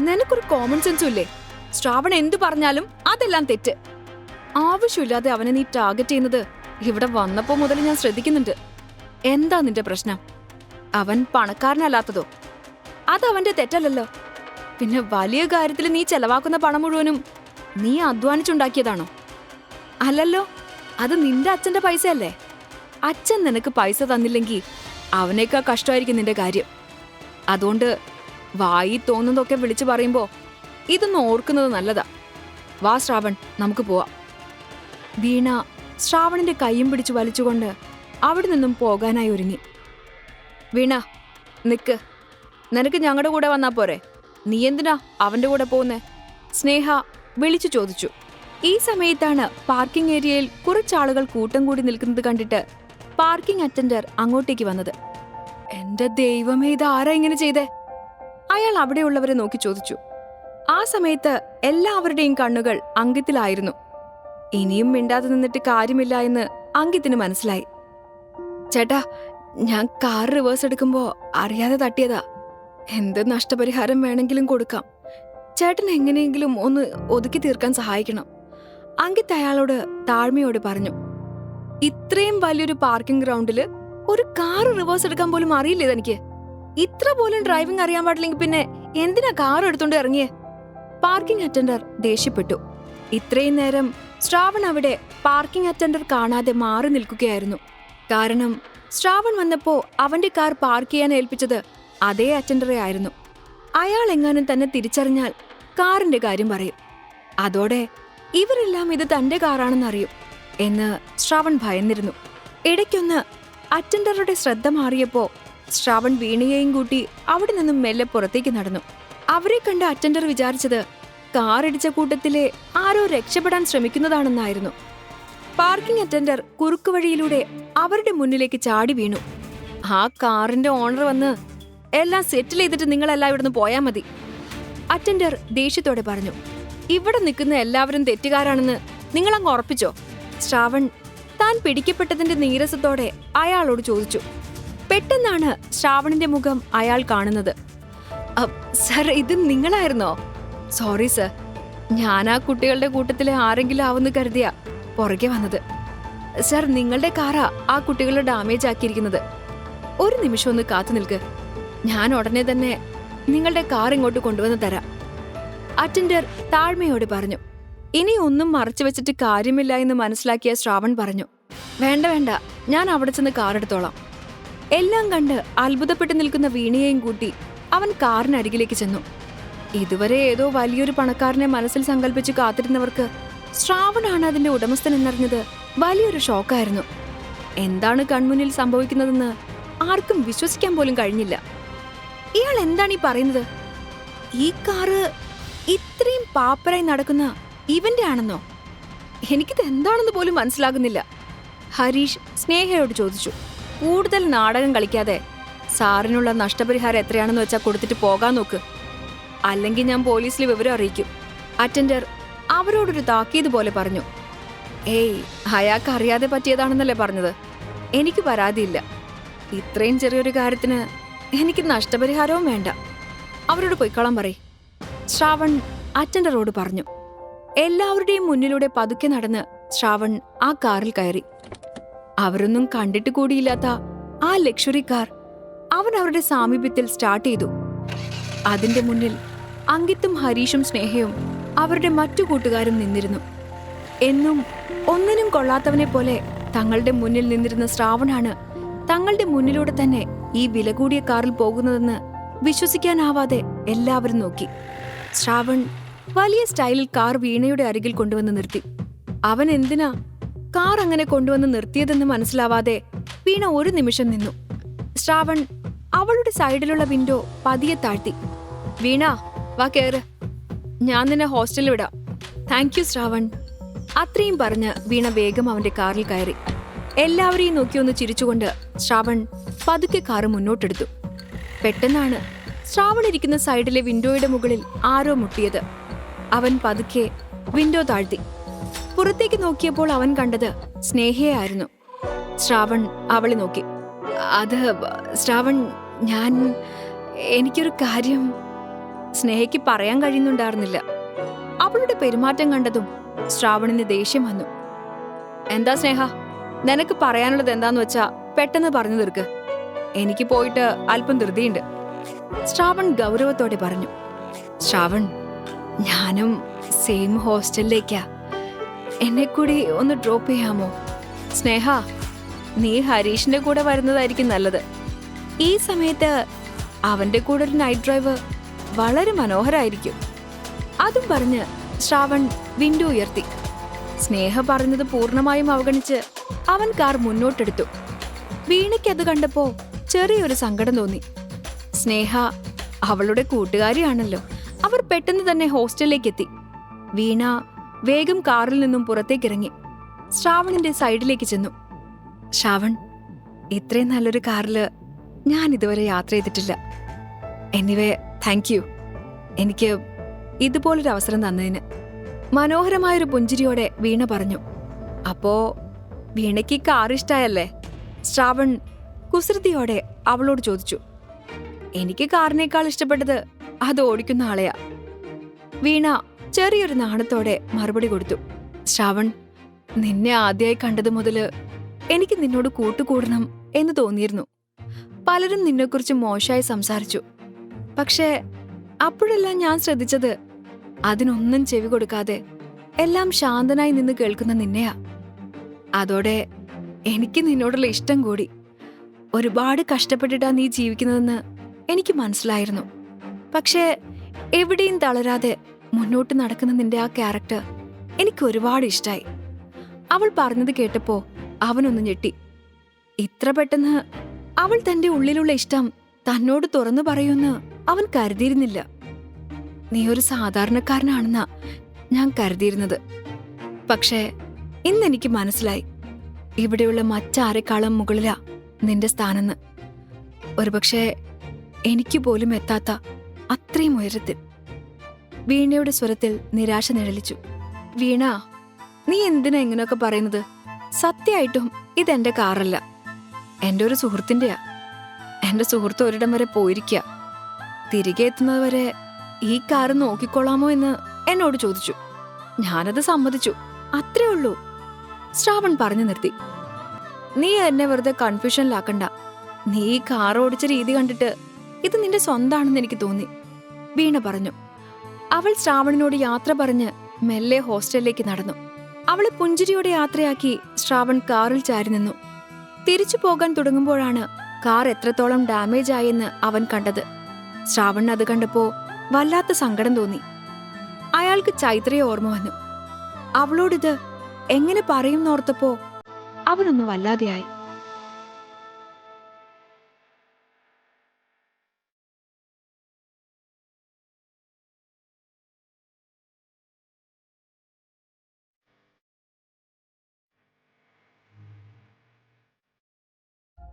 നിനക്കൊരു കോമൺ സെൻസും ഇല്ലേ? ശ്രാവൺ എന്തു പറഞ്ഞാലും അതെല്ലാം തെറ്റ്. ആവശ്യമില്ലാതെ അവനെ നീ ടാർഗറ്റ് ചെയ്യുന്നത് ഇവിടെ വന്നപ്പോ മുതൽ ഞാൻ ശ്രദ്ധിക്കുന്നുണ്ട്. എന്താ നിന്റെ പ്രശ്നം? അവൻ പണക്കാരനല്ലാത്തതോ? അത് അവന്റെ തെറ്റല്ലല്ലോ. പിന്നെ വലിയ കാര്യത്തിൽ നീ ചെലവാക്കുന്ന പണം മുഴുവനും നീ അധ്വാനിച്ചുണ്ടാക്കിയതാണോ? അല്ലല്ലോ അത് നിന്റെ അച്ഛന്റെ പൈസയല്ലേ? അച്ഛൻ നിനക്ക് പൈസ തന്നില്ലെങ്കിൽ അവനേക്കാ കഷ്ടമായിരിക്കും നിന്റെ കാര്യം. അതുകൊണ്ട് വായി തോന്നുന്നതൊക്കെ വിളിച്ചു പറയുമ്പോ ഇതൊന്ന് ഓർക്കുന്നത് നല്ലതാ. വാ ശ്രാവൺ നമുക്ക് പോവാം. വീണ ശ്രാവണിന്റെ കൈയും പിടിച്ചു വലിച്ചുകൊണ്ട് അവിടെ നിന്നും പോകാനായി ഒരുങ്ങി. വീണ നിക്ക്. നിനക്ക് ഞങ്ങളുടെ കൂടെ വന്നാ പോരെ. നീ എന്തിനാ അവന്റെ കൂടെ പോകുന്നേ സ്നേഹ വിളിച്ചു ചോദിച്ചു. ഈ സമയത്താണ് പാർക്കിംഗ് ഏരിയയിൽ കുറച്ചാളുകൾ കൂട്ടം കൂടി നിൽക്കുന്നത് കണ്ടിട്ട് പാർക്കിംഗ് അറ്റൻഡർ അങ്ങോട്ടേക്ക് വന്നത്. എന്റെ ദൈവമേ ഇത് ആരാ ഇങ്ങനെ ചെയ്തേ? അയാൾ അവിടെയുള്ളവരെ നോക്കി ചോദിച്ചു. ആ സമയത്ത് എല്ലാവരുടെയും കണ്ണുകൾ അങ്കിത്തിലായിരുന്നു. ഇനിയും മിണ്ടാതെ നിന്നിട്ട് കാര്യമില്ല എന്ന് അങ്കിത്തിന് മനസ്സിലായി. ചേട്ടാ ഞാൻ കാർ റിവേഴ്സ് എടുക്കുമ്പോ അറിയാതെ തട്ടിയതാ. എന്ത് നഷ്ടപരിഹാരം വേണമെങ്കിലും കൊടുക്കാം. ചേട്ടൻ എങ്ങനെയെങ്കിലും ഒന്ന് ഒതുക്കി തീർക്കാൻ സഹായിക്കണം. അങ്കിത്ത് അയാളോട് താഴ്മയോട് പറഞ്ഞു. ഇത്രയും വലിയൊരു പാർക്കിംഗ് ഗ്രൗണ്ടിൽ ഒരു കാർ റിവേഴ്സ് എടുക്കാൻ പോലും അറിയില്ലേ തനിക്ക് ഇത്ര പോലും ഡ്രൈവിംഗ് അറിയാൻ പാടില്ലെങ്കിൽ പിന്നെ എന്തിനാ കാർ എടുത്തോണ്ട് ഇറങ്ങിയേ? പാർക്കിംഗ് അറ്റൻഡർ ദേഷ്യപ്പെട്ടു. ഇത്രയും നേരം ശ്രാവൺ അവിടെ പാർക്കിംഗ് അറ്റൻഡർ കാണാതെ മാറി നിൽക്കുകയായിരുന്നു. കാരണം ശ്രാവൺ വന്നപ്പോ അവന്റെ കാർ പാർക്ക് ചെയ്യാൻ ഏൽപ്പിച്ചത് അതേ അറ്റൻഡറെ ആയിരുന്നു. അയാൾ എങ്ങാനും തന്നെ തിരിച്ചറിഞ്ഞാൽ കാറിന്റെ കാര്യം പറയും. അതോടെ ഇവരെല്ലാം ഇത് തന്റെ കാറാണെന്നറിയും എന്ന് ശ്രാവൺ ഭയന്നിരുന്നു. ഇടയ്ക്കൊന്ന് അറ്റൻഡറുടെ ശ്രദ്ധ മാറിയപ്പോ ശ്രാവൺ വീണയെയും കൂട്ടി അവിടെ നിന്നും മെല്ലെ പുറത്തേക്ക് നടന്നു. അവരെ കണ്ട അറ്റൻഡർ വിചാരിച്ചത് കാറിടിച്ച കൂട്ടത്തിലെ ആരോ രക്ഷപ്പെടാൻ ശ്രമിക്കുന്നതാണെന്നായിരുന്നു. പാർക്കിംഗ് അറ്റൻഡർ കുറുക്കുവഴിയിലൂടെ അവരുടെ മുന്നിലേക്ക് ചാടി വീണു. ആ കാറിന്റെ ഓണർ വന്ന് എല്ലാം സെറ്റിൽ ചെയ്തിട്ട് നിങ്ങളെല്ലാം ഇവിടുന്ന് പോയാൽ മതി. അറ്റൻഡർ ദേഷ്യത്തോടെ പറഞ്ഞു ഇവിടെ നിൽക്കുന്ന എല്ലാവരും തെറ്റുകാരാണെന്ന് നിങ്ങളങ്ങ് ഉറപ്പിച്ചോ? ശ്രാവൺ താൻ പിടിക്കപ്പെട്ടതിന്റെ നീരസത്തോടെ അയാളോട് ചോദിച്ചു പെട്ടെന്നാണ് ശ്രാവണിന്റെ മുഖം അയാൾ കാണുന്നത്. "അ, സർ ഇത് നിങ്ങളായിരുന്നോ? Sorry sir. ഞാൻ ആ കുട്ടികളുടെ കൂട്ടത്തിലെ ആരെങ്കിലും ആവുമെന്ന് കരുതിയ പുറകെ വന്നത്. സർ നിങ്ങളുടെ കാറാ ആ കുട്ടികളെ ഡാമേജ് ആക്കിയിരിക്കുന്നത്. ഒരു നിമിഷം ഒന്ന് കാത്തു നിൽക്ക്. ഞാൻ ഉടനെ തന്നെ നിങ്ങളുടെ കാർ ഇങ്ങോട്ട് കൊണ്ടുവന്ന് തരാം. അറ്റൻഡർ താഴ്മയോട് പറഞ്ഞു. ഇനി ഒന്നും മറച്ചു വെച്ചിട്ട് കാര്യമില്ല എന്ന് മനസ്സിലാക്കിയ ശ്രാവൺ പറഞ്ഞു. വേണ്ട വേണ്ട. ഞാൻ അവിടെ ചെന്ന് കാർ എടുത്തോളാം. എല്ലാം കണ്ട് അത്ഭുതപ്പെട്ട് നിൽക്കുന്ന വീണയെയും കൂട്ടി അവൻ കാറിനരികിലേക്ക് ചെന്നു. ഇതുവരെ ഏതോ വലിയൊരു പണക്കാരനെ മനസ്സിൽ സങ്കല്പിച്ച് കാത്തിരുന്നവർക്ക് ശ്രാവണാണ് അതിന്റെ ഉടമസ്ഥൻ എന്നറിഞ്ഞത് വലിയൊരു ഷോക്കായിരുന്നു. എന്താണ് കൺമുന്നിൽ സംഭവിക്കുന്നതെന്ന് ആർക്കും വിശ്വസിക്കാൻ പോലും കഴിഞ്ഞില്ല. ഇയാൾ എന്താണ് ഈ പറയുന്നത്? ഈ കാറ് ഇത്രയും പാപ്പരായി നടക്കുന്ന ഇവന്റെ ആണെന്നോ? എനിക്കിത് എന്താണെന്ന് പോലും മനസ്സിലാകുന്നില്ല. ഹരീഷ് സ്നേഹയോട് ചോദിച്ചു. കൂടുതൽ നാടകം കളിക്കാതെ. സാറിനുള്ള നഷ്ടപരിഹാരം എത്രയാണെന്ന് വെച്ചാൽ കൊടുത്തിട്ട് പോകാൻ നോക്ക്. അല്ലെങ്കിൽ ഞാൻ പോലീസിൽ വിവരം അറിയിക്കും. അറ്റൻഡർ അവരോടൊരു താക്കീത് പോലെ പറഞ്ഞു. ഏയ് അയാൾക്ക് അറിയാതെ പറ്റിയതാണെന്നല്ലേ പറഞ്ഞത്. എനിക്ക് പരാതിയില്ല. ഇത്രയും ചെറിയൊരു കാര്യത്തിന് എനിക്ക് നഷ്ടപരിഹാരവും വേണ്ട. അവരോട് പൊയ്ക്കോളാൻ പറയ്. ശ്രാവൺ അറ്റൻഡറോട് പറഞ്ഞു. എല്ലാവരുടെയും മുന്നിലൂടെ പതുക്കെ നടന്ന് ശ്രാവൺ ആ കാറിൽ കയറി. അവരൊന്നും കണ്ടിട്ട് കൂടിയില്ലാത്ത ആ ലക്ഷറി കാർ അവൻ അവരുടെ സാമീപ്യത്തിൽ സ്റ്റാർട്ട് ചെയ്തു. അതിന്റെ മുന്നിൽ അങ്കിത്തും ഹരീഷും സ്നേഹയും അവരുടെ മറ്റു കൂട്ടുകാരും നിന്നിരുന്നു. എന്നും ഒന്നിനും കൊള്ളാത്തവനെ പോലെ തങ്ങളുടെ മുന്നിൽ നിന്നിരുന്ന ശ്രാവണാണ് തങ്ങളുടെ മുന്നിലൂടെ തന്നെ ഈ വില കൂടിയ കാറിൽ പോകുന്നതെന്ന് വിശ്വസിക്കാനാവാതെ എല്ലാവരും നോക്കി. ശ്രാവൺ വലിയ സ്റ്റൈലിൽ കാർ വീണയുടെ അരികിൽ കൊണ്ടുവന്ന് നിർത്തി. അവൻ എന്തിനാ കാർ അങ്ങനെ കൊണ്ടുവന്ന് നിർത്തിയതെന്ന് മനസ്സിലാവാതെ വീണ ഒരു നിമിഷം നിന്നു. ശ്രാവൺ അവളുടെ സൈഡിലുള്ള വിൻഡോ പതിയെ താഴ്ത്തി. വീണ വാ കേറ്. ഞാൻ നിന്നെ ഹോസ്റ്റലിൽ വിടാം. Thank you Shravan. അത്രയും പറഞ്ഞ് വീണ വേഗം അവന്റെ കാറിൽ കയറി. എല്ലാവരെയും നോക്കിയൊന്ന് ചിരിച്ചുകൊണ്ട് ശ്രാവൺ പതുക്കെ കാറ് മുന്നോട്ടെടുത്തു. പെട്ടെന്നാണ് ശ്രാവൺ ഇരിക്കുന്ന സൈഡിലെ വിൻഡോയുടെ മുകളിൽ ആരോ മുട്ടിയത്. അവൻ പതുക്കെ വിൻഡോ താഴ്ത്തി. പുറത്തേക്ക് നോക്കിയപ്പോൾ അവൻ കണ്ടത് സ്നേഹയായിരുന്നു. ശ്രാവൺ അവളെ നോക്കി. അത് ശ്രാവൺ ഞാൻ എനിക്കൊരു കാര്യം സ്നേഹയ്ക്ക് പറയാൻ കഴിയുന്നുണ്ടായിരുന്നില്ല. അവളുടെ പെരുമാറ്റം കണ്ടതും ശ്രാവണിന് ദേഷ്യം വന്നു. എന്താ സ്നേഹ നിനക്ക് പറയാനുള്ളത് എന്താന്ന് വെച്ചാ പെട്ടെന്ന് പറഞ്ഞു തീർക്ക്. എനിക്ക് പോയിട്ട് അല്പം ധൃതിയുണ്ട്. ശ്രാവൺ ഗൗരവത്തോടെ പറഞ്ഞു. ശ്രാവൺ ഞാനും സെയിം ഹോസ്റ്റലിലേക്കാ എന്നെ കൂടി ഒന്ന് ഡ്രോപ്പ് ചെയ്യാമോ? സ്നേഹ നീ ഹരീഷിന്റെ കൂടെ വരുന്നതായിരിക്കും നല്ലത്. ഈ സമയത്ത് അവന്റെ കൂടെ ഒരു നൈറ്റ് ഡ്രൈവ് വളരെ മനോഹരായിരിക്കും. അതും പറഞ്ഞ് ശ്രാവൺ വിൻഡോ ഉയർത്തി. സ്നേഹ പറഞ്ഞത് പൂർണമായും അവഗണിച്ച് അവൻ കാർ മുന്നോട്ടെടുത്തു. വീണയ്ക്കത് കണ്ടപ്പോ ചെറിയൊരു സങ്കടം തോന്നി. സ്നേഹ അവളുടെ കൂട്ടുകാരിയാണല്ലോ. അവർ പെട്ടെന്ന് തന്നെ ഹോസ്റ്റലിലേക്ക് എത്തി. വീണ വേഗം കാറിൽ നിന്നും പുറത്തേക്കിറങ്ങി ശ്രാവണിന്റെ സൈഡിലേക്ക് ചെന്നു. ശ്രാവൺ ഇത്രയും നല്ലൊരു കാറിൽ ഞാൻ ഇതുവരെ യാത്ര ചെയ്തിട്ടില്ല. എനിവേ താങ്ക് യു എനിക്ക് ഇതുപോലൊരു അവസരം തന്നതിന്. മനോഹരമായൊരു പുഞ്ചിരിയോടെ വീണ പറഞ്ഞു. അപ്പോ വീണയ്ക്ക് കാർ ഇഷ്ടായല്ലേ? ശ്രാവൺ കുസൃതിയോടെ അവളോട് ചോദിച്ചു. എനിക്ക് കാറിനേക്കാൾ ഇഷ്ടപ്പെട്ടത് അത് ഓടിക്കുന്ന ആളെയാ. വീണ ചെറിയൊരു നാണത്തോടെ മറുപടി കൊടുത്തു. ശ്രാവൺ നിന്നെ ആദ്യമായി കണ്ടത് മുതൽ എനിക്ക് നിന്നോട് കൂട്ടുകൂടണം എന്ന് തോന്നിയിരുന്നു. പലരും നിന്നെക്കുറിച്ച് മോശമായി സംസാരിച്ചു. പക്ഷേ അപ്പോഴെല്ലാം ഞാൻ ശ്രദ്ധിച്ചത് അതിനൊന്നും ചെവി കൊടുക്കാതെ എല്ലാം ശാന്തനായി നിന്ന് കേൾക്കുന്ന നിന്നെയാ. അതോടെ എനിക്ക് നിന്നോടുള്ള ഇഷ്ടം കൂടി. ഒരുപാട് കഷ്ടപ്പെട്ടിട്ടാ നീ ജീവിക്കുന്നതെന്ന് എനിക്ക് മനസ്സിലായിരുന്നു. പക്ഷേ എവിടെയും തളരാതെ മുന്നോട്ട് നടക്കുന്ന നിന്റെ ആ ക്യാരക്ടർ എനിക്ക് ഒരുപാട് ഇഷ്ടായി. അവൾ പറഞ്ഞത് കേട്ടപ്പോ അവനൊന്ന് ഞെട്ടി. ഇത്ര പെട്ടെന്ന് അവൾ തന്റെ ഉള്ളിലുള്ള ഇഷ്ടം തന്നോട് തുറന്നു പറയുമെന്ന് അവൻ കരുതിയിരുന്നില്ല. നീ ഒരു സാധാരണക്കാരനാണെന്നാ ഞാൻ കരുതിയിരുന്നത്. പക്ഷേ ഇന്നെനിക്ക് മനസ്സിലായി. ഇവിടെയുള്ള മറ്റാരെക്കാളും മുകളിലാ നിന്റെ സ്ഥാനെന്ന് ഒരുപക്ഷെ എനിക്ക് പോലും എത്താത്ത അത്രയും ഉയരത്തിൽ. വീണയുടെ സ്വരത്തിൽ നിരാശ നിഴലിച്ചു. വീണ നീ എന്തിനാ ഇങ്ങനെയൊക്കെ പറയുന്നത്? സത്യമായിട്ടും ഇതെന്റെ കാറല്ല. എന്റെ ഒരു സുഹൃത്തിന്റെയാ. എന്റെ സുഹൃത്ത് ഒരിടം വരെ പോയിരിക്കുക തിരികെ എത്തുന്നത് വരെ ഈ കാറ് നോക്കിക്കൊള്ളാമോ എന്ന് എന്നോട് ചോദിച്ചു. ഞാനത് സമ്മതിച്ചു. അത്രേ ഉള്ളൂ. ശ്രാവൺ പറഞ്ഞു നിർത്തി. നീ എന്നെ വെറുതെ കൺഫ്യൂഷനിലാക്കണ്ട. നീ ഈ കാർ ഓടിച്ച രീതി കണ്ടിട്ട് ഇത് നിന്റെ സ്വന്താണെന്ന് എനിക്ക് തോന്നി വീണ പറഞ്ഞു. അവൾ ശ്രാവണിനോട് യാത്ര പറഞ്ഞ് മെല്ലെ ഹോസ്റ്റലിലേക്ക് നടന്നു. അവളെ പുഞ്ചിരിയോടെ യാത്രയാക്കി ശ്രാവൺ കാറിൽ ചാരി നിന്നു. തിരിച്ചു പോകാൻ തുടങ്ങുമ്പോഴാണ് കാർ എത്രത്തോളം ഡാമേജ് ആയെന്ന് അവൻ കണ്ടത്. ശ്രാവൺ അത് കണ്ടപ്പോ വല്ലാത്ത സങ്കടം തോന്നി. അയാൾക്ക് ചൈത്രയെ ഓർമ്മ വന്നു. അവളോടിത് എങ്ങനെ പറയും പറയുന്നോർത്തപ്പോ അവനൊന്ന് വല്ലാതെയായി.